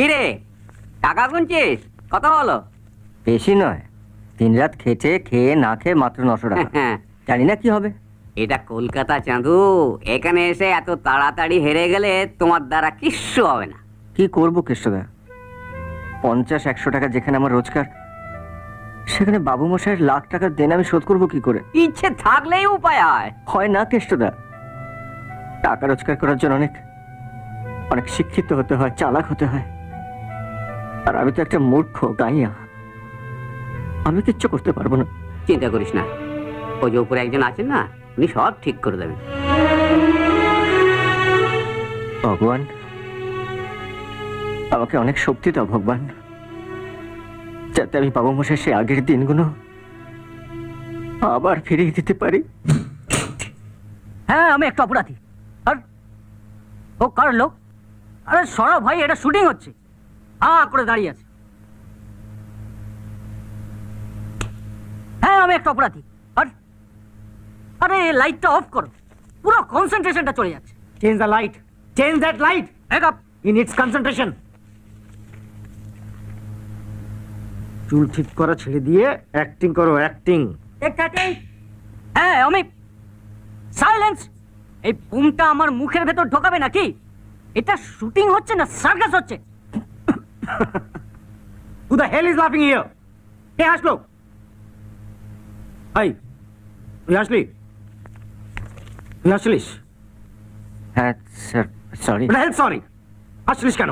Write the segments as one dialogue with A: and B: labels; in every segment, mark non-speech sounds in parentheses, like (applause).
A: কিরে টাকা গুনছিস? কত হলো
B: বেশি নয় তিন রাত খেটে খেয়ে না খেয়ে মাত্র নশো টাকা। জানি না কি হবে।
A: এটা কলকাতা চাঁদু এখানে এসে এত তাড়াতাড়ি হেরে গেলে তোমার দ্বারা কিচ্ছু হবে না।
B: কি করব কেষ্টদা পঞ্চাশ একশো টাকা যেখানে আমার রোজগার সেখানে বাবু মশাইয়ের লাখ টাকা দেন আমি শোধ করব কি করে?
A: ইচ্ছে থাকলেই উপায় হয়।
B: হয় না কেষ্টদা টাকা রোজগার করার জন্য অনেক অনেক শিক্ষিত হতে হয় চালাক হতে হয়। আর আমি তো একটা মূর্খ গাইয়া আমি কিচ্ছু করতে পারব না।
A: চিন্তা করিস না। ওই যে উপরে একজন আছেন না উনি সব ঠিক করে দেবেন।
B: ভগবান আমাকে অনেক শক্তি দাও ভগবান। যাতে আমি বাবু মশাই সে আগের দিনগুলো আবার ফিরিয়ে দিতে পারি।
C: হ্যাঁ আমি একটা অপরাধী। আর ও কার লোক? আরে সরা ভাই এটা শুটিং হচ্ছে। হা করে দাঁড়িয়ে আছে। হ্যাঁ আমি একটা অপরাধী। আর আরে লাইটটা অফ করো। পুরো কনসেন্ট্রেশনটা চলে যাচ্ছে।
D: Light. Change that light.
C: এক আপ
D: He needs concentration. চুল ঠিক করা ছেড়ে দিয়ে অ্যাক্টিং করো অ্যাক্টিং
C: হ্যাঁ আমি সাইলেন্স এই বুমটা আমার মুখের ভেতর ঢোকাবে নাকি? এটা শুটিং হচ্ছে না সার্কাস হচ্ছে?
D: হু দ্য হেল ইজ লাফিং হিয়ার কে হাসলো হাই তুই হাসলি
B: হ্যাঁ স্যার সরি
D: হেল সরি হাসলিস কেন?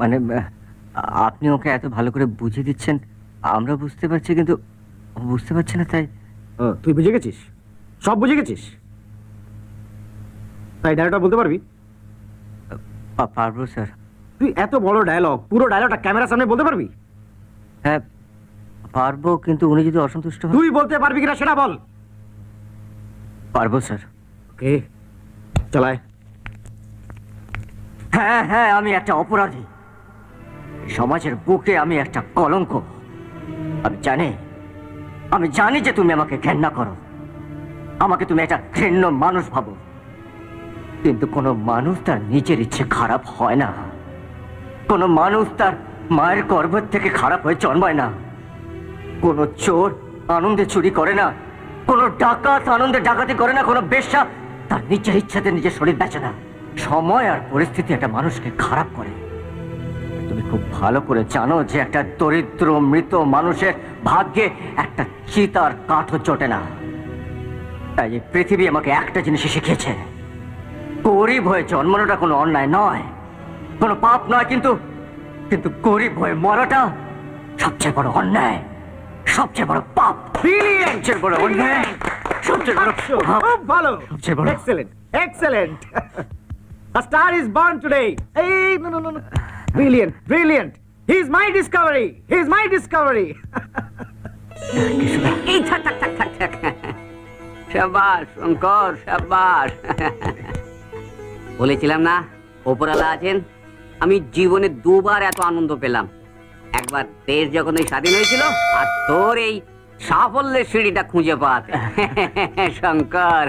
B: মানে আপনি ওকে এত ভালো করে বুঝিয়ে দিচ্ছেন আমরা বুঝতে পারছি কিন্তু বুঝতে পারছি না তাই।
D: তুই বুঝে গেছিস? সব বুঝে গেছিস? তাই ডায়লগটা বলতে পারবি?
B: পারব স্যার।
D: তুই এত বড় ডায়লগ পুরো ডায়লগটা ক্যামেরার সামনে বলতে পারবি?
B: হ্যাঁ পারব কিন্তু উনি যদি অসন্তুষ্ট হন
D: তুই বলতে পারবি কিনা সেটা বল।
B: পারব স্যার।
D: ওকে চালায়
B: হ্যাঁ হ্যাঁ আমি একটা অপরাধী। সমাজের বুকে আমি একটা কলঙ্ক। আমি জানি আমি জানি যে তুমি আমাকে ঘেন্না করো। আমাকে তুমি একটা ঘৃণ্য মানুষ ভাবো। কিন্তু কোনো মানুষ তার নিজের ইচ্ছে খারাপ হয় না। কোনো মানুষ তার মায়ের গর্ভের থেকে খারাপ হয়ে জন্মায় না। কোনো চোর আনন্দে চুরি করে না। কোনো ডাকাত আনন্দে ডাকাতি করে না। কোনো বেশ্যা তার নিজের ইচ্ছাতে নিজের শরীর বেচে না। সময় আর পরিস্থিতি একটা মানুষকে খারাপ করে। তুমি খুব ভালো করে জানো যে একটা দরিদ্র মৃত মানুষের ভাগ্যে একটা চিতার কাঠও জোটে না। তাই এই পৃথিবী আমাকে একটা জিনিসই শিখিয়েছে। গরিব হয়ে জন্মানোটা কোনো অন্যায় নয়। কোনো পাপ নয় কিন্তু কিন্তু গরিব হয়ে মরাটা সবচেয়ে বড় অন্যায় সবচেয়ে বড় পাপ সবচেয়ে বড় অন্যায় সবচেয়ে বড়।
D: খুব ভালো
B: সবচেয়ে বড়।
D: Excellent excellent A star is born today. Hey, no, no, no, no. Brilliant, brilliant. He's my discovery. He's my discovery. (laughs)
A: এই থাক থাক থাক থাক থাক সাবাস শঙ্কর সাবাস বলেছিলাম না ওপরালা আছেন আমি জীবনে দুবার এত আনন্দ পেলাম। একবার দেশ যখন এই স্বাধীন হয়েছিল, আর তোর এই সাফল্যের সিঁড়িটা খুঁজে পাত (laughs) শঙ্কর।